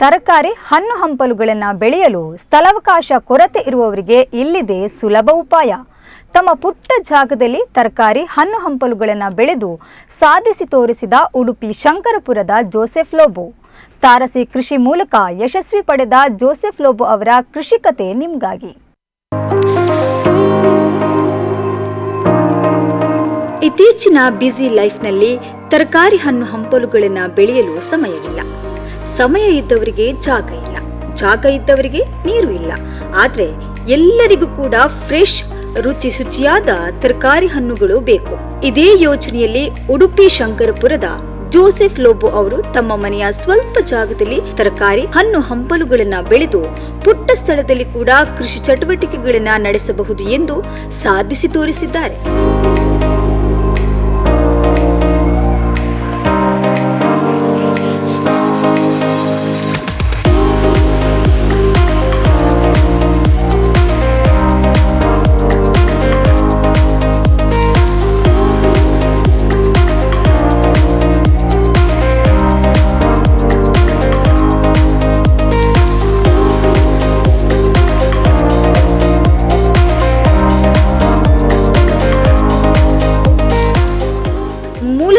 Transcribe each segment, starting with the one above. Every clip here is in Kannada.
ತರಕಾರಿ ಹಣ್ಣು ಹಂಪಲುಗಳನ್ನು ಬೆಳೆಯಲು ಸ್ಥಳಾವಕಾಶ ಕೊರತೆ ಇರುವವರಿಗೆ ಇಲ್ಲಿದೆ ಸುಲಭ ಉಪಾಯ. ತಮ್ಮ ಪುಟ್ಟ ಜಾಗದಲ್ಲಿ ತರಕಾರಿ ಹಣ್ಣು ಹಂಪಲುಗಳನ್ನು ಬೆಳೆದು ಸಾಧಿಸಿ ತೋರಿಸಿದ ಉಡುಪಿ ಶಂಕರಪುರದ ಜೋಸೆಫ್ ಲೋಬೋ. ತಾರಸಿ ಕೃಷಿ ಮೂಲಕ ಯಶಸ್ವಿ ಪಡೆದ ಜೋಸೆಫ್ ಲೋಬೋ ಅವರ ಕೃಷಿಕತೆ ನಿಮಗಾಗಿ. ಇತ್ತೀಚಿನ ಬ್ಯುಸಿ ಲೈಫ್ನಲ್ಲಿ ತರಕಾರಿ ಹಣ್ಣು ಹಂಪಲುಗಳನ್ನು ಬೆಳೆಯಲು ಸಮಯವಿಲ್ಲ. ಸಮಯ ಇದ್ದವರಿಗೆ ಜಾಗ ಇಲ್ಲ. ಜಾಗ ಇದ್ದವರಿಗೆ ನೀರು ಇಲ್ಲ. ಆದರೆ ಎಲ್ಲರಿಗೂ ಕೂಡ ಫ್ರೆಶ್, ರುಚಿ ಶುಚಿಯಾದ ತರಕಾರಿ ಹಣ್ಣುಗಳು ಬೇಕು. ಇದೇ ಯೋಜನೆಯಲ್ಲಿ ಉಡುಪಿ ಶಂಕರಪುರದ ಜೋಸೆಫ್ ಲೋಬೋ ಅವರು ತಮ್ಮ ಮನೆಯ ಸ್ವಲ್ಪ ಜಾಗದಲ್ಲಿ ತರಕಾರಿ ಹಣ್ಣು ಹಂಪಲುಗಳನ್ನ ಬೆಳೆದು ಪುಟ್ಟ ಸ್ಥಳದಲ್ಲಿ ಕೂಡ ಕೃಷಿ ಚಟುವಟಿಕೆಗಳನ್ನ ನಡೆಸಬಹುದು ಎಂದು ಸಾಧಿಸಿ ತೋರಿಸಿದ್ದಾರೆ.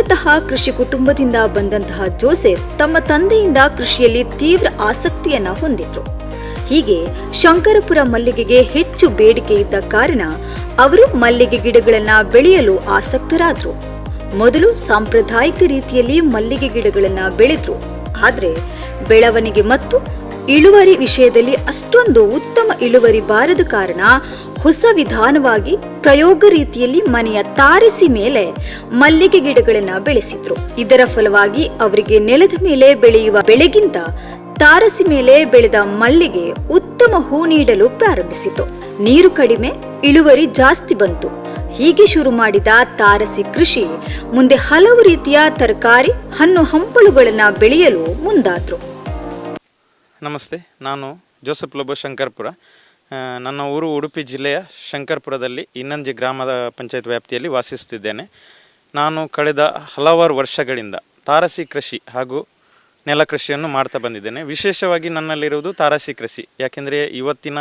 ಮೂಲತಃ ಕೃಷಿ ಕುಟುಂಬದಿಂದ ಬಂದಂತಹ ಜೋಸೆಫ್ ತಮ್ಮ ತಂದೆಯಿಂದ ಕೃಷಿಯಲ್ಲಿ ತೀವ್ರ ಆಸಕ್ತಿಯನ್ನ ಹೊಂದಿದ್ರು. ಹೀಗೆ ಶಂಕರಪುರ ಮಲ್ಲಿಗೆಗೆ ಹೆಚ್ಚು ಬೇಡಿಕೆ ಇದ್ದ ಕಾರಣ ಅವರು ಮಲ್ಲಿಗೆ ಗಿಡಗಳನ್ನ ಬೆಳೆಯಲು ಆಸಕ್ತರಾದ್ರು. ಮೊದಲು ಸಾಂಪ್ರದಾಯಿಕ ರೀತಿಯಲ್ಲಿ ಮಲ್ಲಿಗೆ ಗಿಡಗಳನ್ನ ಬೆಳೆದ್ರು. ಆದ್ರೆ ಬೆಳವಣಿಗೆ ಮತ್ತು ಇಳುವರಿ ವಿಷಯದಲ್ಲಿ ಅಷ್ಟೊಂದು ಉತ್ತಮ ಇಳುವರಿ ಬಾರದ ಕಾರಣ ಹೊಸ ವಿಧಾನವಾಗಿ ಪ್ರಯೋಗ ರೀತಿಯಲ್ಲಿ ಮನೆಯ ತಾರಸಿ ಮೇಲೆ ಮಲ್ಲಿಗೆ ಗಿಡಗಳನ್ನು ಬೆಳೆಸಿದ್ರು. ಇದರ ಫಲವಾಗಿ ಅವರಿಗೆ ನೆಲದ ಮೇಲೆ ಬೆಳೆಯುವ ಬೆಳೆಗಿಂತ ತಾರಸಿ ಮೇಲೆ ಬೆಳೆದ ಮಲ್ಲಿಗೆ ಉತ್ತಮ ಹೂ ನೀಡಲು ಪ್ರಾರಂಭಿಸಿತು. ನೀರು ಕಡಿಮೆ, ಇಳುವರಿ ಜಾಸ್ತಿ ಬಂತು. ಹೀಗೆ ಶುರು ಮಾಡಿದ ತಾರಸಿ ಕೃಷಿ ಮುಂದೆ ಹಲವು ರೀತಿಯ ತರಕಾರಿ, ಹಣ್ಣು ಹಂಪಲುಗಳನ್ನು ಬೆಳೆಯಲು ಮುಂದಾದ್ರು. ನಮಸ್ತೆ, ನಾನು ಜೋಸಫ್ ಲೋಬೋ ಶಂಕರ್ಪುರ. ನನ್ನ ಊರು ಉಡುಪಿ ಜಿಲ್ಲೆಯ ಶಂಕರ್ಪುರದಲ್ಲಿ ಇನ್ನಂಜಿ ಗ್ರಾಮದ ಪಂಚಾಯತ್ ವ್ಯಾಪ್ತಿಯಲ್ಲಿ ವಾಸಿಸುತ್ತಿದ್ದೇನೆ. ನಾನು ಕಳೆದ ಹಲವಾರು ವರ್ಷಗಳಿಂದ ತಾರಸಿ ಕೃಷಿ ಹಾಗೂ ನೆಲ ಕೃಷಿಯನ್ನು ಮಾಡ್ತಾ ಬಂದಿದ್ದೇನೆ. ವಿಶೇಷವಾಗಿ ನನ್ನಲ್ಲಿರುವುದು ತಾರಸಿ ಕೃಷಿ. ಯಾಕೆಂದರೆ ಇವತ್ತಿನ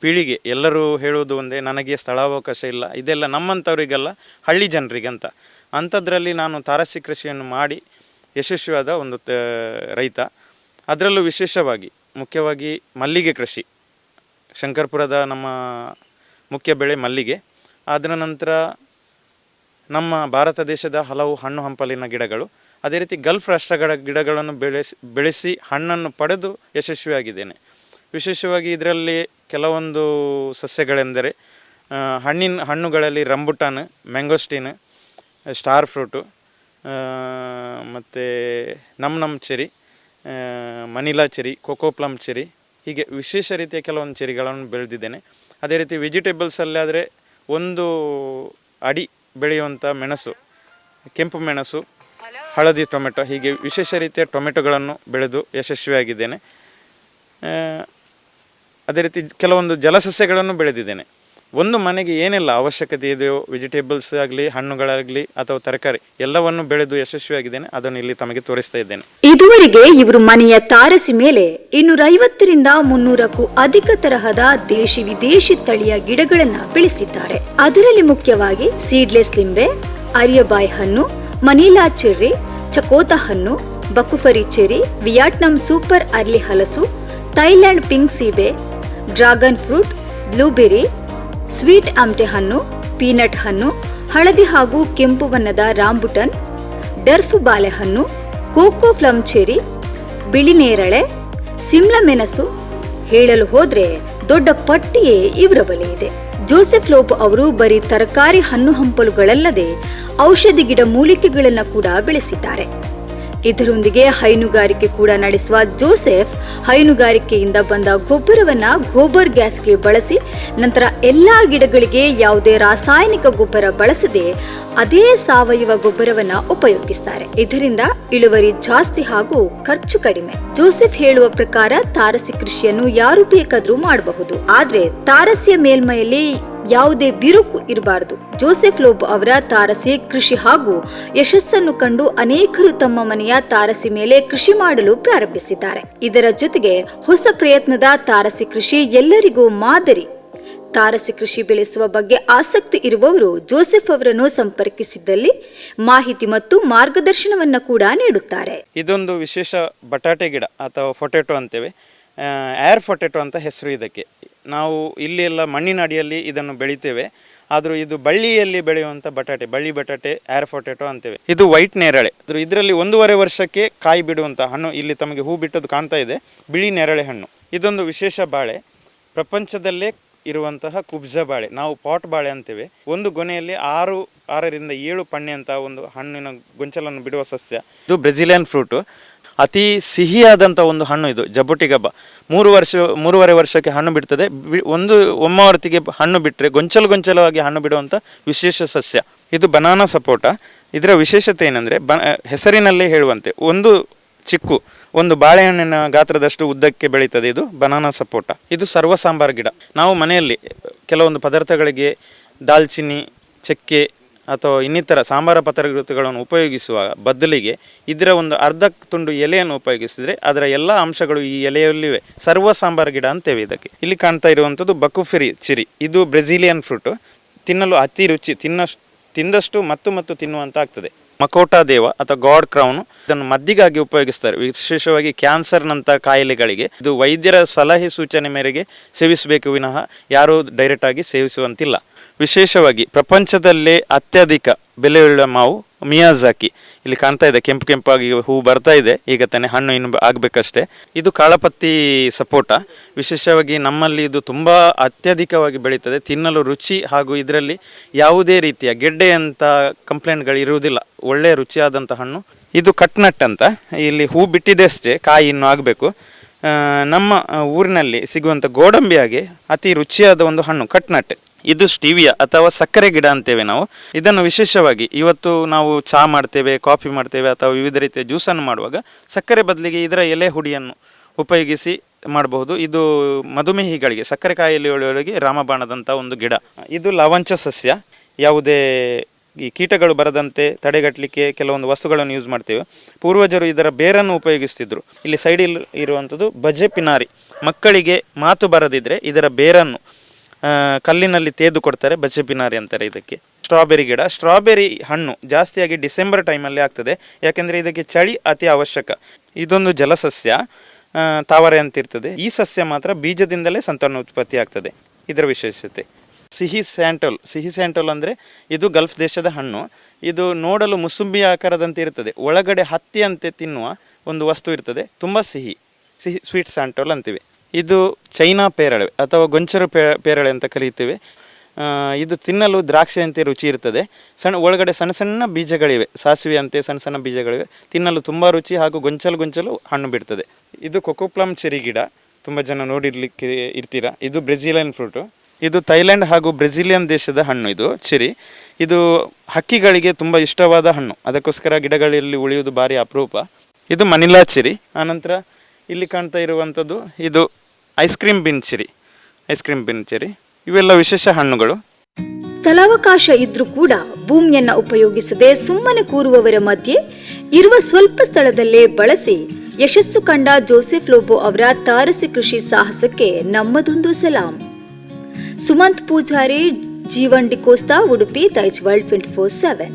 ಪೀಳಿಗೆ ಎಲ್ಲರೂ ಹೇಳುವುದು ಒಂದೇ, ನನಗೆ ಸ್ಥಳಾವಕಾಶ ಇಲ್ಲ, ಇದೆಲ್ಲ ನಮ್ಮಂಥವರಿಗೆಲ್ಲ, ಹಳ್ಳಿ ಜನರಿಗಂತ. ಅಂಥದ್ರಲ್ಲಿ ನಾನು ತಾರಸಿ ಕೃಷಿಯನ್ನು ಮಾಡಿ ಯಶಸ್ವಿಯಾದ ಒಂದು ರೈತ. ಅದರಲ್ಲೂ ವಿಶೇಷವಾಗಿ, ಮುಖ್ಯವಾಗಿ ಮಲ್ಲಿಗೆ ಕೃಷಿ. ಶಂಕರ್ಪುರದ ನಮ್ಮ ಮುಖ್ಯ ಬೆಳೆ ಮಲ್ಲಿಗೆ. ಅದರ ನಂತರ ನಮ್ಮ ಭಾರತ ದೇಶದ ಹಲವು ಹಣ್ಣು ಹಂಪಲಿನ ಗಿಡಗಳು. ಅದೇ ರೀತಿ ಗಲ್ಫ್ ರಾಷ್ಟ್ರಗಳ ಗಿಡಗಳನ್ನು ಬೆಳೆಸಿ ಬೆಳೆಸಿ ಹಣ್ಣನ್ನು ಪಡೆದು ಯಶಸ್ವಿಯಾಗಿದ್ದೇನೆ. ವಿಶೇಷವಾಗಿ ಇದರಲ್ಲಿ ಕೆಲವೊಂದು ಸಸ್ಯಗಳೆಂದರೆ ಹಣ್ಣಿನ, ಹಣ್ಣುಗಳಲ್ಲಿ ರಂಬುಟಾನ್, ಮ್ಯಾಂಗೋಸ್ಟೀನ್, ಸ್ಟಾರ್ ಫ್ರೂಟು ಮತ್ತು ನಮ್ ನಮ್ cherry Manila cherry, coco plum cherry, ಹೀಗೆ ವಿಶೇಷ ರೀತಿಯ ಕೆಲವೊಂದು ಚೆರಿಗಳನ್ನು ಬೆಳೆದಿದ್ದೇನೆ. ಅದೇ ರೀತಿ ವೆಜಿಟೇಬಲ್ಸಲ್ಲಿ ಆದರೆ ಒಂದು ಅಡಿ ಬೆಳೆಯುವಂಥ ಮೆಣಸು, ಕೆಂಪು ಮೆಣಸು, ಹಳದಿ ಟೊಮೆಟೊ, ಹೀಗೆ ವಿಶೇಷ ರೀತಿಯ ಟೊಮೆಟೊಗಳನ್ನು ಬೆಳೆದು ಯಶಸ್ವಿಯಾಗಿದ್ದೇನೆ. ಅದೇ ರೀತಿ ಕೆಲವೊಂದು ಜಲಸಸ್ಯಗಳನ್ನು ಬೆಳೆದಿದ್ದೇನೆ. ಒಂದು ಮನೆಗೆ ಏನೆಲ್ಲ ಅವಶ್ಯಕತೆ ಇದೆಯೋ, ವೆಜಿಟೇಬಲ್ಸ್ ಆಗಲಿ, ಹಣ್ಣುಗಳಾಗಲಿ ಅಥವಾ ತರಕಾರಿ, ಎಲ್ಲವನ್ನು ಬೆಳೆದು ಯಶಸ್ವಿಯಾಗಿದ್ದೇನೆ, ಅದನ್ನು ಇಲ್ಲಿ ತಮಗೆ ತೋರಿಸ್ತಾ ಇದ್ದೇನೆ. ಇದುವರೆಗೆ ಇವರು ಮನೆಯ ತಾರಸಿ ಮೇಲೆ ಇನ್ನೂರ ಐವತ್ತರಿಂದ ಮುನ್ನೂರಕ್ಕೂ ಅಧಿಕ ತರಹದ ದೇಶಿ ವಿದೇಶಿ ತಳಿಯ ಗಿಡಗಳನ್ನ ಬೆಳೆಸಿದ್ದಾರೆ. ಅದರಲ್ಲಿ ಮುಖ್ಯವಾಗಿ ಸೀಡ್ಲೆಸ್ ಲಿಂಬೆ, ಅರಿಯಬಾಯ್ ಹಣ್ಣು, ಮನೀಲಾ ಚೆರ್ರಿ, ಚಕೋತ ಹಣ್ಣು, ಬಕುಫರಿ ಚೆರಿ ವಿಯಟ್ನಾಂ ಸೂಪರ್ ಅರ್ಲಿ ಹಲಸು, ಥೈಲ್ಯಾಂಡ್ ಪಿಂಕ್ ಸೀಬೆ ಡ್ರಾಗನ್ ಫ್ರೂಟ್ ಬ್ಲೂಬೆರಿ ಸ್ವೀಟ್ ಆಮ್ಟೆ ಹಣ್ಣು, ಪೀನಟ್ ಹಣ್ಣು, ಹಳದಿ ಹಾಗೂ ಕೆಂಪು ಬಣ್ಣದ ರಾಂಬುಟನ್, ಡರ್ಫ್ ಬಾಳೆಹಣ್ಣು, ಕೋಕೋ ಫ್ಲಮ್ ಚೆರಿ, ಬಿಳಿ ನೇರಳೆ, ಸಿಮ್ಲಾ ಮೆಣಸು. ಹೇಳಲು ಹೋದ್ರೆ ದೊಡ್ಡ ಪಟ್ಟಿಯೇ ಇವರ ಬಳಿ ಇದೆ. ಜೋಸೆಫ್ ಲೋಪ್ ಅವರು ಬರೀ ತರಕಾರಿ ಹಣ್ಣು ಹಂಪಲುಗಳಲ್ಲದೆ ಔಷಧಿ ಗಿಡ ಮೂಲಿಕೆಗಳನ್ನು ಕೂಡ ಬೆಳೆಸಿದ್ದಾರೆ. ಇದರೊಂದಿಗೆ ಹೈನುಗಾರಿಕೆ ಕೂಡ ನಡೆಸುವ ಜೋಸೆಫ್ ಹೈನುಗಾರಿಕೆಯಿಂದ ಬಂದ ಗೊಬ್ಬರವನ್ನ ಗೋಬರ್ ಗ್ಯಾಸ್ಗೆ ಬಳಸಿ ನಂತರ ಎಲ್ಲಾ ಗಿಡಗಳಿಗೆ ಯಾವುದೇ ರಾಸಾಯನಿಕ ಗೊಬ್ಬರ ಬಳಸದೆ ಅದೇ ಸಾವಯವ ಗೊಬ್ಬರವನ್ನ ಉಪಯೋಗಿಸ್ತಾರೆ. ಇದರಿಂದ ಇಳುವರಿ ಜಾಸ್ತಿ ಹಾಗೂ ಖರ್ಚು ಕಡಿಮೆ. ಜೋಸೆಫ್ ಹೇಳುವ ಪ್ರಕಾರ ತಾರಸಿ ಕೃಷಿಯನ್ನು ಯಾರು ಬೇಕಾದ್ರೂ ಮಾಡಬಹುದು. ಆದ್ರೆ ತಾರಸಿಯ ಮೇಲ್ಮೈಯಲ್ಲಿ ಯಾವುದೇ ಬಿರುಕು ಇರಬಾರದು. ಜೋಸೆಫ್ ಲೋಬ್ ಅವರ ತಾರಸಿ ಕೃಷಿ ಹಾಗೂ ಯಶಸ್ಸನ್ನು ಕಂಡು ಅನೇಕರು ತಮ್ಮ ಮನೆಯ ತಾರಸಿ ಮೇಲೆ ಕೃಷಿ ಮಾಡಲು ಪ್ರಾರಂಭಿಸಿದ್ದಾರೆ. ಇದರ ಜೊತೆಗೆ ಹೊಸ ಪ್ರಯತ್ನದ ತಾರಸಿ ಕೃಷಿ ಎಲ್ಲರಿಗೂ ಮಾದರಿ. ತಾರಸಿ ಕೃಷಿ ಬೆಳೆಸುವ ಬಗ್ಗೆ ಆಸಕ್ತಿ ಇರುವವರು ಜೋಸೆಫ್ ಅವರನ್ನು ಸಂಪರ್ಕಿಸಿದ್ದಲ್ಲಿ ಮಾಹಿತಿ ಮತ್ತು ಮಾರ್ಗದರ್ಶನವನ್ನು ಕೂಡ ನೀಡುತ್ತಾರೆ. ಇದೊಂದು ವಿಶೇಷ ಬಟಾಟೆ ಗಿಡ ಅಥವಾ ಫೊಟೆಟೊ ಅಂತೇವೆ. ಏರ್ ಫೊಟೆಟೊ ಅಂತ ಹೆಸರು ಇದಕ್ಕೆ. ನಾವು ಇಲ್ಲಿ ಎಲ್ಲ ಮಣ್ಣಿನ ಅಡಿಯಲ್ಲಿ ಇದನ್ನು ಬೆಳಿತೇವೆ. ಆದರೂ ಇದು ಬಳ್ಳಿಯಲ್ಲಿ ಬೆಳೆಯುವಂಥ ಬಟಾಟೆ, ಬಳ್ಳಿ ಬಟಾಟೆ ಏರ್ ಫೊಟೆಟೊ ಅಂತೇವೆ. ಇದು ವೈಟ್ ನೇರಳೆ. ಆದರೂ ಇದರಲ್ಲಿ ಒಂದೂವರೆ ವರ್ಷಕ್ಕೆ ಕಾಯಿ ಬಿಡುವಂಥ ಹಣ್ಣು ಇಲ್ಲಿ ತಮಗೆ ಹೂ ಬಿಟ್ಟದ್ದು ಕಾಣ್ತಾ ಇದೆ. ಬಿಳಿ ನೇರಳೆ ಹಣ್ಣು. ಇದೊಂದು ವಿಶೇಷ ಬಾಳೆ. ಪ್ರಪಂಚದಲ್ಲೇ ಇರುವಂತಹ ಕುಬ್ಜ ಬಾಳೆ, ನಾವು ಪಾಟ್ ಬಾಳೆ ಅಂತೇವೆ. ಒಂದು ಗೊನೆಯಲ್ಲಿ ಆರು, ಆರರಿಂದ ಏಳು ಪಣ್ಣೆ ಅಂತ ಒಂದು ಹಣ್ಣಿನ ಗೊಂಚಲನ್ನು ಬಿಡುವ ಸಸ್ಯ. ಇದು ಬ್ರೆಜಿಲಿಯನ್ ಫ್ರೂಟು. ಅತಿ ಸಿಹಿಯಾದಂಥ ಒಂದು ಹಣ್ಣು ಇದು ಜಬುಟಿಗಬ್ಬ ಮೂರು ವರ್ಷ, ಮೂರುವರೆ ವರ್ಷಕ್ಕೆ ಹಣ್ಣು ಬಿಡ್ತದೆ. ಒಂದು ಒಮ್ಮಾವರ್ತಿಗೆ ಹಣ್ಣು ಬಿಟ್ಟರೆ ಗೊಂಚಲು ಗೊಂಚಲವಾಗಿ ಹಣ್ಣು ಬಿಡುವಂಥ ವಿಶೇಷ ಸಸ್ಯ. ಇದು ಬನಾನಾ ಸಪೋಟ. ಇದರ ವಿಶೇಷತೆ ಏನಂದರೆ, ಬ, ಹೆಸರಿನಲ್ಲೇ ಹೇಳುವಂತೆ, ಒಂದು ಚಿಕ್ಕು. ಒಂದು ಬಾಳೆಹಣ್ಣಿನ ಗಾತ್ರದಷ್ಟು ಉದ್ದಕ್ಕೆ ಬೆಳೀತದೆ ಇದು, ಬನಾನಾ ಸಪೋಟ. ಇದು ಸರ್ವ ಸಾಂಬಾರ್ ಗಿಡ. ನಾವು ಮನೆಯಲ್ಲಿ ಕೆಲವೊಂದು ಪದಾರ್ಥಗಳಿಗೆ ದಾಲ್ಚಿನ್ನಿ, ಚಕ್ಕೆ ಅಥವಾ ಇನ್ನಿತರ ಸಾಂಬಾರ ಪದಾರ್ಥಗಳನ್ನು ಉಪಯೋಗಿಸುವ ಬದಲಿಗೆ ಇದರ ಒಂದು ಅರ್ಧ ತುಂಡು ಎಲೆಯನ್ನು ಉಪಯೋಗಿಸಿದರೆ ಅದರ ಎಲ್ಲ ಅಂಶಗಳು ಈ ಎಲೆಯಲ್ಲಿವೆ. ಸರ್ವ ಸಾಂಬಾರು ಗಿಡ ಅಂತೇವೆ ಇದಕ್ಕೆ. ಇಲ್ಲಿ ಕಾಣ್ತಾ ಇರುವಂಥದ್ದು ಬಕುಫಿರಿ ಚಿರಿ. ಇದು ಬ್ರೆಜಿಲಿಯನ್ ಫ್ರೂಟು. ತಿನ್ನಲು ಅತಿ ರುಚಿ, ತಿನ್ನಷ್ಟು, ತಿಂದಷ್ಟು ಮತ್ತು ಮತ್ತು ತಿನ್ನುವಂತ ಆಗ್ತದೆ ಮಕೋಟಾ ದೇವ ಅಥವಾ ಗಾಡ್ ಕ್ರೌನ್ ಇದನ್ನು ಮದ್ದಿಗಾಗಿ ಉಪಯೋಗಿಸ್ತಾರೆ. ವಿಶೇಷವಾಗಿ ಕ್ಯಾನ್ಸರ್ನಂಥ ಕಾಯಿಲೆಗಳಿಗೆ ಇದು ವೈದ್ಯರ ಸಲಹೆ ಸೂಚನೆ ಮೇರೆಗೆ ಸೇವಿಸಬೇಕು ವಿನಃ ಯಾರೂ ಡೈರೆಕ್ಟ್ ಆಗಿ ಸೇವಿಸುವಂತಿಲ್ಲ. ವಿಶೇಷವಾಗಿ ಪ್ರಪಂಚದಲ್ಲೇ ಅತ್ಯಧಿಕ ಬೆಲೆಯುಳ್ಳ ಮಾವು ಮಿಯಾಜಾಕಿ. ಇಲ್ಲಿ ಕಾಣ್ತಾ ಇದೆ, ಕೆಂಪು ಕೆಂಪಾಗಿ ಹೂ ಬರ್ತಾ ಇದೆ, ಈಗ ತಾನೇ ಹಣ್ಣು ಇನ್ನು ಆಗಬೇಕಷ್ಟೇ. ಇದು ಕಾಳಪತ್ತಿ ಸಪೋಟ. ವಿಶೇಷವಾಗಿ ನಮ್ಮಲ್ಲಿ ಇದು ತುಂಬ ಅತ್ಯಧಿಕವಾಗಿ ಬೆಳೀತದೆ, ತಿನ್ನಲು ರುಚಿ ಹಾಗೂ ಇದರಲ್ಲಿ ಯಾವುದೇ ರೀತಿಯ ಗೆಡ್ಡೆ ಅಂತ ಕಂಪ್ಲೇಂಟ್ಗಳು ಇರುವುದಿಲ್ಲ ಒಳ್ಳೆಯ ರುಚಿಯಾದಂಥ ಹಣ್ಣು. ಇದು ಕಟ್ನಟ್ ಅಂತ, ಇಲ್ಲಿ ಹೂ ಬಿಟ್ಟಿದೆ ಅಷ್ಟೇ, ಕಾಯಿ ಇನ್ನು ಆಗಬೇಕು. ನಮ್ಮ ಊರಿನಲ್ಲಿ ಸಿಗುವಂಥ ಗೋಡಂಬಿಯಾಗಿ ಅತಿ ರುಚಿಯಾದ ಒಂದು ಹಣ್ಣು, ಕಟ್ನಟ್. ಇದು ಸ್ಟೀವಿಯಾ ಅಥವಾ ಸಕ್ಕರೆ ಗಿಡ ಅಂತೇವೆ ನಾವು. ಇದನ್ನು ವಿಶೇಷವಾಗಿ ಇವತ್ತು ನಾವು ಚಹಾ ಮಾಡ್ತೇವೆ, ಕಾಫಿ ಮಾಡ್ತೇವೆ ಅಥವಾ ವಿವಿಧ ರೀತಿಯ ಜ್ಯೂಸನ್ನು ಮಾಡುವಾಗ ಸಕ್ಕರೆ ಬದಲಿಗೆ ಇದರ ಎಲೆ ಹುಡಿಯನ್ನು ಉಪಯೋಗಿಸಿ ಮಾಡಬಹುದು. ಇದು ಮಧುಮೇಹಿಗಳಿಗೆ, ಸಕ್ಕರೆ ಕಾಯಿಲೆ ಒಳಗೆ ರಾಮಬಾಣದಂಥ ಒಂದು ಗಿಡ. ಇದು ಲವಂಚ ಸಸ್ಯ. ಯಾವುದೇ ಈ ಕೀಟಗಳು ಬರದಂತೆ ತಡೆಗಟ್ಟಲಿಕ್ಕೆ ಕೆಲವೊಂದು ವಸ್ತುಗಳನ್ನು ಯೂಸ್ ಮಾಡ್ತೇವೆ. ಪೂರ್ವಜರು ಇದರ ಬೇರನ್ನು ಉಪಯೋಗಿಸ್ತಿದ್ರು. ಇಲ್ಲಿ ಸೈಡಿಲ್ ಇರುವಂಥದ್ದು ಬಜೆ ಪಿನಾರಿ. ಮಕ್ಕಳಿಗೆ ಮಾತು ಬರದಿದ್ದರೆ ಇದರ ಬೇರನ್ನು ಕಲ್ಲಿನಲ್ಲಿ ತೇದು ಕೊಡ್ತಾರೆ ಬಚಪಿನಾರಿ ಅಂತಾರೆ ಇದಕ್ಕೆ. ಸ್ಟ್ರಾಬೆರಿ ಗಿಡ. ಸ್ಟ್ರಾಬೆರಿ ಹಣ್ಣು ಜಾಸ್ತಿಯಾಗಿ ಡಿಸೆಂಬರ್ ಟೈಮಲ್ಲಿ ಆಗ್ತದೆ. ಯಾಕೆಂದರೆ ಇದಕ್ಕೆ ಚಳಿ ಅತಿ ಅವಶ್ಯಕ. ಇದೊಂದು ಜಲಸಸ್ಯ ತಾವರೆ ಅಂತಿರ್ತದೆ. ಈ ಸಸ್ಯ ಮಾತ್ರ ಬೀಜದಿಂದಲೇ ಸಂತಾನೋತ್ಪತ್ತಿ ಆಗ್ತದೆ. ಇದರ ವಿಶೇಷತೆ. ಸಿಹಿ ಸ್ಯಾಂಟೋಲ್. ಸಿಹಿ ಸ್ಯಾಂಟೋಲ್ ಅಂದರೆ ಇದು ಗಲ್ಫ್ ದೇಶದ ಹಣ್ಣು. ಇದು ನೋಡಲು ಮುಸುಂಬಿ ಆಕಾರದಂತೆ ಇರ್ತದೆ ಒಳಗಡೆ ಹತ್ತಿಯಂತೆ ತಿನ್ನುವ ಒಂದು ವಸ್ತು ಇರ್ತದೆ. ತುಂಬ ಸಿಹಿ. ಸಿಹಿ, ಸ್ವೀಟ್ ಸ್ಯಾಂಟೋಲ್ ಅಂತೀವಿ. ಇದು ಚೈನಾ ಪೇರಳೆ ಅಥವಾ ಗೊಂಚರು ಪೇರಳೆ ಅಂತ ಕರೀತೀವಿ. ಇದು ತಿನ್ನಲು ದ್ರಾಕ್ಷಿಯಂತೆ ರುಚಿ ಇರ್ತದೆ. ಸಣ್ಣ, ಒಳಗಡೆ ಸಣ್ಣ ಸಣ್ಣ ಬೀಜಗಳಿವೆ. ಸಾಸಿವೆ ಅಂತೆ ಸಣ್ಣ ಸಣ್ಣ ಬೀಜಗಳಿವೆ. ತಿನ್ನಲು ತುಂಬ ರುಚಿ ಹಾಗೂ ಗೊಂಚಲು ಗೊಂಚಲು ಹಣ್ಣು ಬಿಡ್ತದೆ. ಇದು ಕೊಕೋಪ್ಲಮ್ ಚೆರಿ ಗಿಡ. ತುಂಬ ಜನ ನೋಡಿರ್ಲಿಕ್ಕೆ ಇರ್ತೀರಾ. ಇದು ಬ್ರೆಜಿಲಿಯನ್ ಫ್ರೂಟು. ಇದು ಥೈಲ್ಯಾಂಡ್ ಹಾಗೂ ಬ್ರೆಜಿಲಿಯನ್ ದೇಶದ ಹಣ್ಣು ಇದು, ಚೆರಿ. ಇದು ಹಕ್ಕಿಗಳಿಗೆ ತುಂಬ ಇಷ್ಟವಾದ ಹಣ್ಣು. ಅದಕ್ಕೋಸ್ಕರ ಗಿಡಗಳಲ್ಲಿ ಉಳಿಯುವುದು ಭಾರಿ ಅಪರೂಪ. ಇದು ಮನಿಲಾ ಚೆರಿ. ಆನಂತರ ಇಲ್ಲಿ ಕಾಣ್ತಾ ಇರುವಂಥದ್ದು ಇದು ಐಸ್ ಕ್ರೀಮ್ ಬಿನ್ಚಿರಿ ಐಸ್ ಕ್ರೀಮ್ ಬಿನ್ಚಿರಿ ಇವೆಲ್ಲ ವಿಶೇಷ ಹಣ್ಣುಗಳು. ಸ್ಥಳಾವಕಾಶ ಇದ್ರೂ ಕೂಡ ಭೂಮಿಯನ್ನ ಉಪಯೋಗಿಸದೆ ಸುಮ್ಮನೆ ಕೂರುವವರ ಮಧ್ಯೆ ಇರುವ ಸ್ವಲ್ಪ ಸ್ಥಳದಲ್ಲೇ ಬಳಸಿ ಯಶಸ್ಸು ಕಂಡ ಜೋಸೆಫ್ ಲೋಬೋ ಅವರ ತಾರಸಿ ಕೃಷಿ ಸಾಹಸಕ್ಕೆ ನಮ್ಮದೊಂದು ಸಲಾಂ. Sumant Poojari, Jeevan D'Costa, Udupi Daijiworld twenty four seven